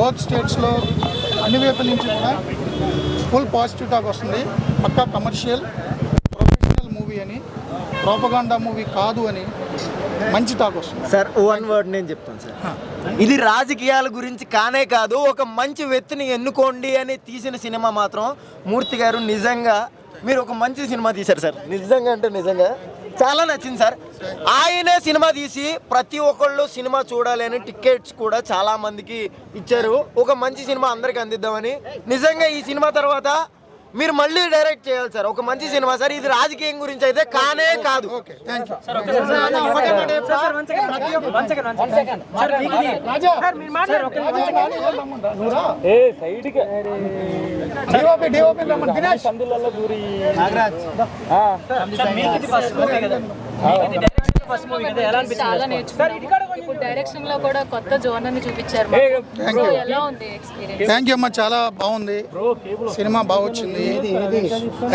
Both స్టేట్స్లో అన్ని వైపుల నుంచి కూడా ఫుల్ పాజిటివ్ టాక్ వస్తుంది. పక్కా కమర్షియల్ ప్రొఫెషనల్ మూవీ అని ప్రోపగాండా మూవీ కాదు అని మంచి టాక్ వస్తుంది. సార్ వన్ వర్డ్ నేను చెప్తాను సార్. ఇది రాజకీయాల గురించి కానే కాదు ఒక మంచి వ్యక్తిని ఎన్నుకోండి అని తీసిన సినిమా మాత్రం మూర్తి గారు నిజంగా మీరు ఒక మంచి సినిమా తీశారు సార్. నిజంగా అంటే నిజంగా చాలా నచ్చింది సార్. ఆయనే సినిమా తీసి ప్రతి ఒక్కళ్ళు సినిమా చూడాలని టికెట్స్ కూడా చాలా మందికి ఇచ్చారు. ఒక మంచి సినిమా అందరికి అందిద్దామని. నిజంగా ఈ సినిమా తర్వాత మీరు మళ్ళీ డైరెక్ట్ చేయాలి సార్. ఒక మంచి సినిమా సార్. ఇది రాజకీయం గురించి అయితే కానే కాదు. Okay thank you DOP DOP రమ్మని. దినేష్ చాలా నేర్చుకున్నాము. ఇప్పుడు డైరెక్షన్లో కూడా కొత్త జోనర్ని చూపించారు మాకు. So, ఎలా ఉంది ఎక్స్పీరియన్స్ థ్యాంక్ యూ అమ్మా. చాలా బాగుంది. సినిమా బాగా వచ్చింది.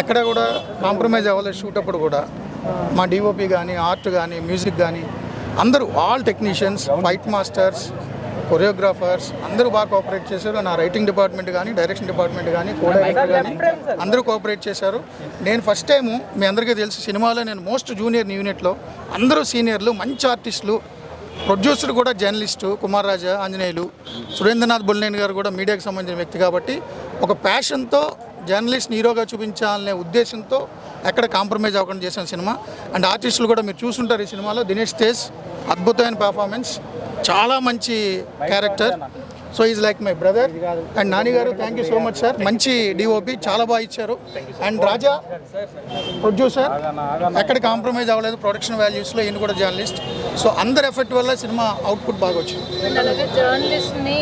ఎక్కడ కూడా కాంప్రమైజ్ అవ్వలేదు. షూట్ అప్పుడు కూడా. మా డిఓపి కానీ ఆర్ట్ కానీ మ్యూజిక్ కానీ అందరూ all technicians fight masters choreographers అందరూ బాగా కోఆపరేట్ చేశారు. నా రైటింగ్ డిపార్ట్మెంట్ కానీ డైరెక్షన్ డిపార్ట్మెంట్ కానీ కో డైరెక్టర్ కానీ అందరూ కోఆపరేట్ చేశారు. నేను ఫస్ట్ టైము మీ అందరికీ తెలుసు సినిమాలో నేను మోస్ట్ జూనియర్ యూనిట్లో అందరూ సీనియర్లు మంచి ఆర్టిస్టులు ప్రొడ్యూసర్ కూడా జర్నలిస్టు కుమార్ రాజా ఆంజనేయులు సురేంద్రనాథ్ బుల్నేని గారు కూడా మీడియాకి సంబంధించిన వ్యక్తి కాబట్టి ఒక ప్యాషన్తో జర్నలిస్ట్ హీరోగా చూపించాలనే ఉద్దేశంతో ఎక్కడ కాంప్రమైజ్ అవ్వకుండా చేసిన సినిమా. అండ్ ఆర్టిస్టులు కూడా మీరు చూసుంటారు ఈ సినిమాలో. దినేష్ తేజ్ అద్భుతమైన పెర్ఫార్మెన్స్ చాలా మంచి character so is like my brother and Nani garu thank you so much sir మంచి డిఓపి చాలా బాగా ఇచ్చారు. అండ్ రాజా ప్రొడ్యూసర్ ఎక్కడ కాంప్రమైజ్ అవ్వలేదు. ప్రొడక్షన్ వాల్యూస్లో ఈయన కూడా జర్నలిస్ట్ సో అందరి ఎఫెక్ట్ వల్ల సినిమా అవుట్పుట్ బాగా వచ్చింది. అండ్ అలాగే జర్నలిస్ట్ని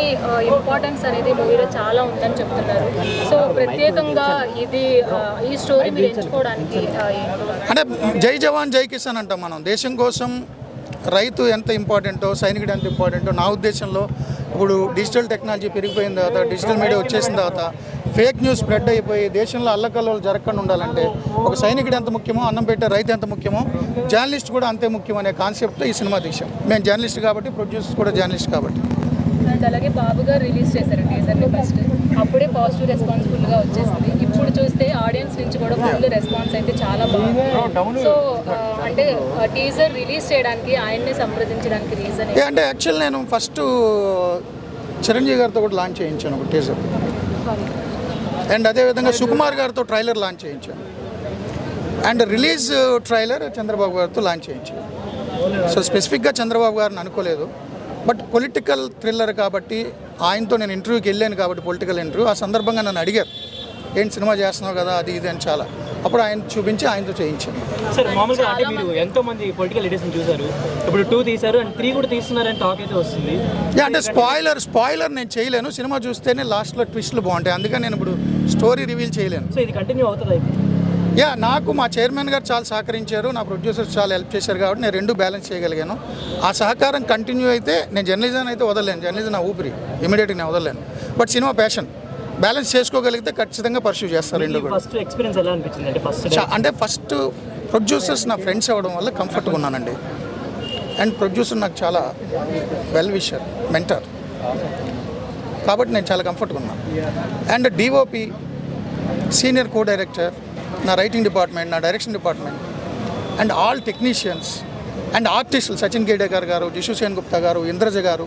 ఇంపార్టెన్స్ అనేది మూవీలో చాలా ఉందని చెప్తున్నారు. సో ప్రత్యేకంగా ఇది ఈ స్టోరీ మీరు ఎంచుకోవడానికి? అంటే జై జవాన్ జై కిసాన్ అంటాం మనం. దేశం కోసం రైతు ఎంత ఇంపార్టెంటో సైనికుడు ఎంత ఇంపార్టెంటో నా ఉద్దేశంలో ఇప్పుడు డిజిటల్ టెక్నాలజీ పెరిగిపోయిన తర్వాత డిజిటల్ మీడియా వచ్చేసిన తర్వాత ఫేక్ న్యూస్ స్ప్రెడ్ అయిపోయి దేశంలో అల్లకల్లోలు జరగకుండా ఉండాలంటే ఒక సైనికుడు ఎంత ముఖ్యమో అన్నం పెట్టే రైతు ఎంత ముఖ్యమో జర్నలిస్ట్ కూడా అంతే ముఖ్యం అనే కాన్సెప్ట్తో ఈ సినిమా తీసాం మేము జర్నలిస్ట్ కాబట్టి ప్రొడ్యూసర్స్ కూడా జర్నలిస్ట్ కాబట్టి. అలాగే బాబు గారు రిలీజ్ చేశారు టీజర్ ఫస్ట్. అప్పుడే పాజిటివ్ రెస్పాన్స్ ఫుల్గా వచ్చేసింది. ఇప్పుడు చూస్తే ఆడియన్స్ నుంచి కూడా ఫుల్ రెస్పాన్స్ అయితే చాలా బాగుంది. సో ఆ, అంటే టీజర్ రిలీజ్ చేయడానికి ఆయన్ని సంప్రదించడానికి రీజన్ అంటే యాక్చువల్ నేను ఫస్ట్ చిరంజీవి గారితో కూడా లాంచ్ చేయించాను ఒక టీజర్ అండ్ అదేవిధంగా సుకుమార్ గారితో ట్రైలర్ లాంచ్ చేయించాను. అండ్ రిలీజ్ ట్రైలర్ చంద్రబాబు గారితో లాంచ్ చేయించాను. సో స్పెసిఫిక్గా చంద్రబాబు గారిని అనుకోలేదు. బట్ పొలిటికల్ థ్రిల్లర్ కాబట్టి ఆయనతో నేను ఇంటర్వ్యూకి వెళ్ళాను కాబట్టి పొలిటికల్ ఇంటర్వ్యూ ఆ సందర్భంగా నన్ను అడిగారు ఏంటి సినిమా చేస్తున్నావు కదా అది ఇది అని చాలా. అప్పుడు ఆయన చూపించి ఆయనతో చేయించాను. సార్ మామూలుగా అంటే మీరు ఎంతో మంది పొలిటికల్ లీడర్స్ చూసారు. ఇప్పుడు టూ తీశారు అండ్ త్రీ కూడా తీస్తున్నారని టాక్ అయితే వస్తుంది. అంటే స్పాయిలర్ స్పాయిలర్ నేను చేయలేను. సినిమా చూస్తేనే లాస్ట్లో ట్విస్ట్లు బాగుంటాయి. అందుకని నేను ఇప్పుడు స్టోరీ రివీల్ చేయలేను. సో ఇది కంటిన్యూ అవుతుంది అయితే యా నాకు మా చైర్మన్ గారు చాలా సహకరించారు నా ప్రొడ్యూసర్స్ చాలా హెల్ప్ చేశారు కాబట్టి నేను రెండు బ్యాలెన్స్ చేయగలిగాను. ఆ సహకారం కంటిన్యూ అయితే నేను జర్నలిజం అయితే వదలలేను జర్నలిజం నా ఊపిరి ఇమీడియట్గా నేను వదలలేను. బట్ సినిమా ప్యాషన్ బ్యాలెన్స్ చేసుకోగలిగితే ఖచ్చితంగా పర్సూ చేస్తారు రెండు కూడా. అంటే ఫస్ట్ ప్రొడ్యూసర్స్ నా ఫ్రెండ్స్ అవ్వడం వల్ల కంఫర్ట్గా ఉన్నానండి. అండ్ ప్రొడ్యూసర్ నాకు చాలా వెల్ విషర్ మెంటర్. కాబట్టి నేను చాలా కంఫర్ట్గా ఉన్నాను and DOP senior co director నా రైటింగ్ డిపార్ట్మెంట్ నా direction department and all technicians and ఆర్టిస్టులు సచిన్ కేడేకర్ గారు జిషు సేన్ గుప్తా గారు ఇంద్రజ గారు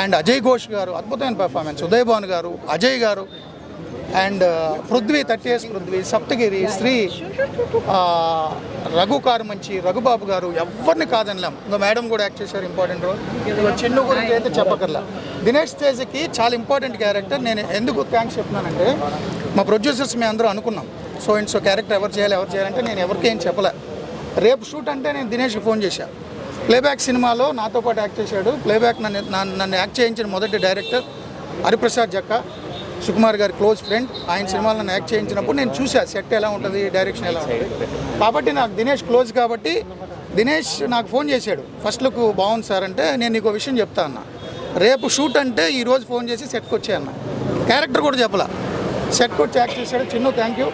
అండ్ అజయ్ ఘోష్ గారు అద్భుతమైన పెర్ఫార్మెన్స్ ఉదయ్ భాన్ గారు అజయ్ గారు అండ్ పృథ్వీ థర్టీఎస్ పృథ్వీ సప్తగిరి శ్రీ రఘు కారు మంచి రఘుబాబు గారు ఎవరిని కాదనలేం. ఇంకా మేడం కూడా యాక్ట్ చేశారు ఇంపార్టెంట్ రోల్ ఇదిగో చిన్ను గురించి అయితే చెప్పకర్లా. దినేష్ తేజకి చాలా ఇంపార్టెంట్ క్యారెక్టర్ నేను ఎందుకు థ్యాంక్స్ చెప్తున్నానంటే మా ప్రొడ్యూసర్స్ మేము అందరూ అనుకున్నాం. సో అండ్ సో క్యారెక్టర్ ఎవరు చేయాలి ఎవరు చేయాలంటే నేను ఎవరికి ఏం చెప్పలే. రేపు షూట్ అంటే నేను దినేష్కి ఫోన్ చేశాను ప్లేబ్యాక్ సినిమాలో నాతో పాటు యాక్ట్ చేశాడు. ప్లేబ్యాక్ నన్ను నన్ను యాక్ట్ చేయించిన మొదటి డైరెక్టర్ హరిప్రసాద్ జక్క సుకుమార్ గారి క్లోజ్ ఫ్రెండ్. ఆయన సినిమాలు నన్ను యాక్ట్ చేయించినప్పుడు నేను చూసా సెట్ ఎలా ఉంటుంది డైరెక్షన్ ఎలా ఉంటుంది. కాబట్టి నాకు దినేష్ క్లోజ్ కాబట్టి దినేష్ నాకు ఫోన్ చేశాడు. ఫస్ట్ లుక్ బాగుంది సార్ అంటే నేను నీకు విషయం చెప్తా అన్న. రేపు షూట్ అంటే ఈరోజు ఫోన్ చేసి సెట్కి వచ్చాయన్న క్యారెక్టర్ కూడా చెప్పలా. సెట్ కూడా ట్యాక్ చేశాడు. చిన్న థ్యాంక్ యూ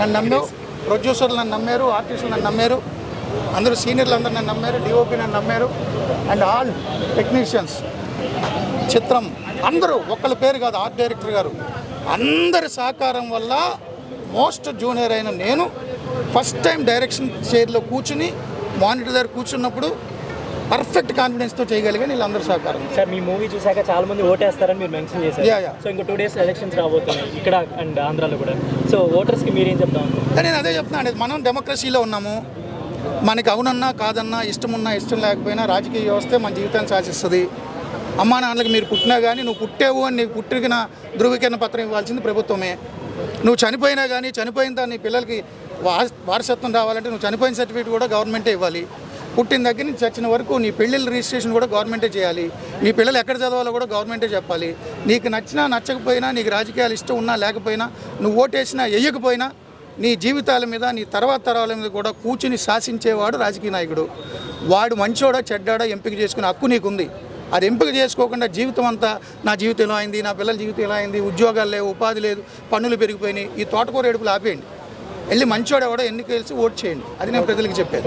నన్ను నమ్మావు. ప్రొడ్యూసర్లు నన్ను నమ్మారు. ఆర్టిస్టులు నన్ను నమ్మారు. అందరూ సీనియర్లు అందరూ నన్ను నమ్మారు. డిఓపి నన్ను నమ్మారు. అండ్ ఆల్ టెక్నీషియన్స్ చిత్రం అందరూ ఒక్కళ్ళ పేరు కాదు ఆర్ట్ డైరెక్టర్ గారు. అందరి సహకారం వల్ల మోస్ట్ జూనియర్ అయిన నేను ఫస్ట్ టైం డైరెక్షన్ చైర్లో కూర్చుని మానిటర్ దగ్గర కూర్చున్నప్పుడు పర్ఫెక్ట్ కాన్ఫిడెన్స్తో చేయగలిగాను వీళ్ళందరూ సహకారం. సార్ మీ మూవీ చూసాక చాలా మంది ఓటేస్తారని మీరు మెన్షన్ చేశారు. సో ఇంకో టూ డేస్ ఎలక్షన్స్ రాబోతున్నాయి ఇక్కడ అండ్ ఆంధ్రాలో కూడా. సో ఓటర్స్కి మీరేం చెప్తాం నేను అదే చెప్తున్నాను మనం డెమోక్రసీలో ఉన్నాము. మనకి అవునన్నా కాదన్నా ఇష్టం ఉన్నా ఇష్టం లేకపోయినా రాజకీయ వ్యవస్థే మన జీవితాన్ని శాసిస్తుంది అమ్మా నాన్నలకు మీరు పుట్టినా కానీ నువ్వు పుట్టావు అని నీకు పుట్టిన ధృవీకరణ పత్రం ఇవ్వాల్సింది ప్రభుత్వమే. నువ్వు చనిపోయినా కానీ చనిపోయిన దాన్ని నీ పిల్లలకి వారస్- వారసత్వం రావాలంటే నువ్వు చనిపోయిన సర్టిఫికేట్ కూడా గవర్నమెంటే ఇవ్వాలి. పుట్టిన దగ్గర నుంచి చచ్చిన వరకు నీ పెళ్ళిళ్ళ రిజిస్ట్రేషన్ కూడా గవర్నమెంటే చేయాలి. నీ పిల్లలు ఎక్కడ చదవాలో కూడా గవర్నమెంటే చెప్పాలి. నీకు నచ్చినా నచ్చకపోయినా నీకు రాజకీయాలు ఇష్టం ఉన్నా లేకపోయినా నువ్వు ఓటేసినా వేయకపోయినా నీ జీవితాల మీద నీ తర్వాత తరాల మీద కూడా కూర్చుని శాసించేవాడు రాజకీయ నాయకుడు. వాడు మంచోడా చెడ్డాడా ఎంపిక చేసుకునే హక్కు నీకుంది. అది ఎంపిక చేసుకోకుండా జీవితం అంతా నా జీవితం ఇలా అయింది నా పిల్లల జీవితం ఇలా అయింది ఉద్యోగాలు లేవు ఉపాధి లేదు పన్నులు పెరిగిపోయినాయి ఈ తోటకూర ఏడుపులు ఆపేయండి. వెళ్ళి మంచోడు ఎవడో ఎన్నిక తెలిసి ఓట్ చేయండి. అది నేను ప్రజలకు చెప్పేది.